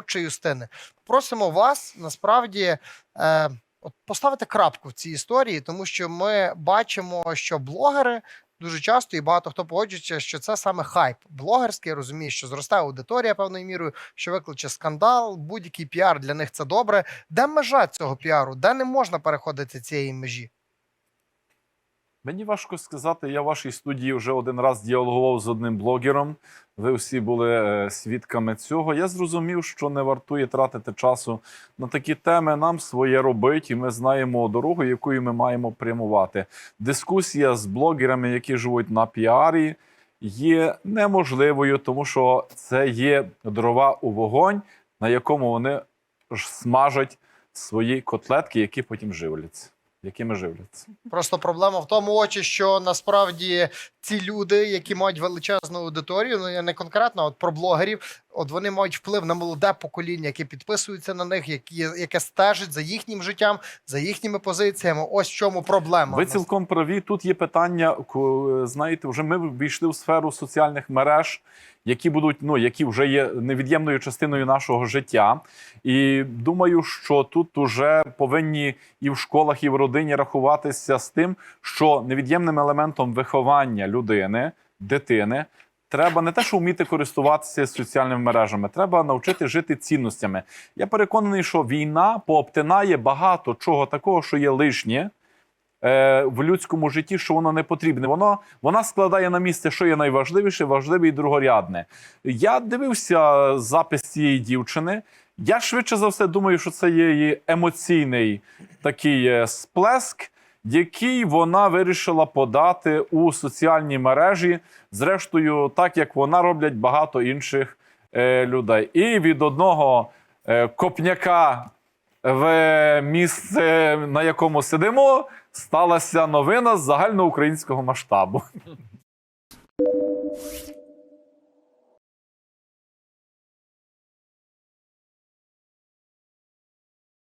Отче Юстине, просимо вас насправді е, от поставити крапку в цій історії, тому що ми бачимо, що блогери дуже часто і багато хто погоджується, що це саме хайп блогерський. Розуміє, що зростає аудиторія певною мірою, що викличе скандал, будь-який піар для них це добре. Де межа цього піару? Де не можна переходити цієї межі? Мені важко сказати, я в вашій студії вже один раз діалогував з одним блогером. Ви всі були е, свідками цього. Я зрозумів, що не вартує тратити часу на такі теми. Нам своє робить, і ми знаємо дорогу, якою ми маємо прямувати. Дискусія з блогерами, які живуть на піарі, є неможливою, тому що це є дрова у вогонь, на якому вони смажать свої котлетки, які потім живляться. Якими живляться. Просто проблема в тому, очі, що насправді ці люди, які мають величезну аудиторію, ну я не конкретно, от про блогерів, от вони мають вплив на молоде покоління, яке підписується на них, які, яке стежить за їхнім життям, за їхніми позиціями. Ось в чому проблема. Ви цілком праві. Тут є питання. ку- Знаєте, вже ми ввійшли в сферу соціальних мереж, які будуть, ну які вже є невід'ємною частиною нашого життя. І думаю, що тут уже повинні і в школах, і в родині рахуватися з тим, що невід'ємним елементом виховання людини, дитини. Треба не те, що вміти користуватися соціальними мережами, треба навчити жити цінностями. Я переконаний, що війна пообтинає багато чого такого, що є лишнє е, в людському житті, що воно не потрібне. Воно вона складає на місце, що є найважливіше, важливе і другорядне. Я дивився запис цієї дівчини. Я швидше за все думаю, що це є її емоційний такий е, сплеск, який вона вирішила подати у соціальні мережі. Зрештою, так як вона роблять багато інших е, людей. І від одного е, копняка в місце, на якому сидимо, сталася новина з загальноукраїнського масштабу.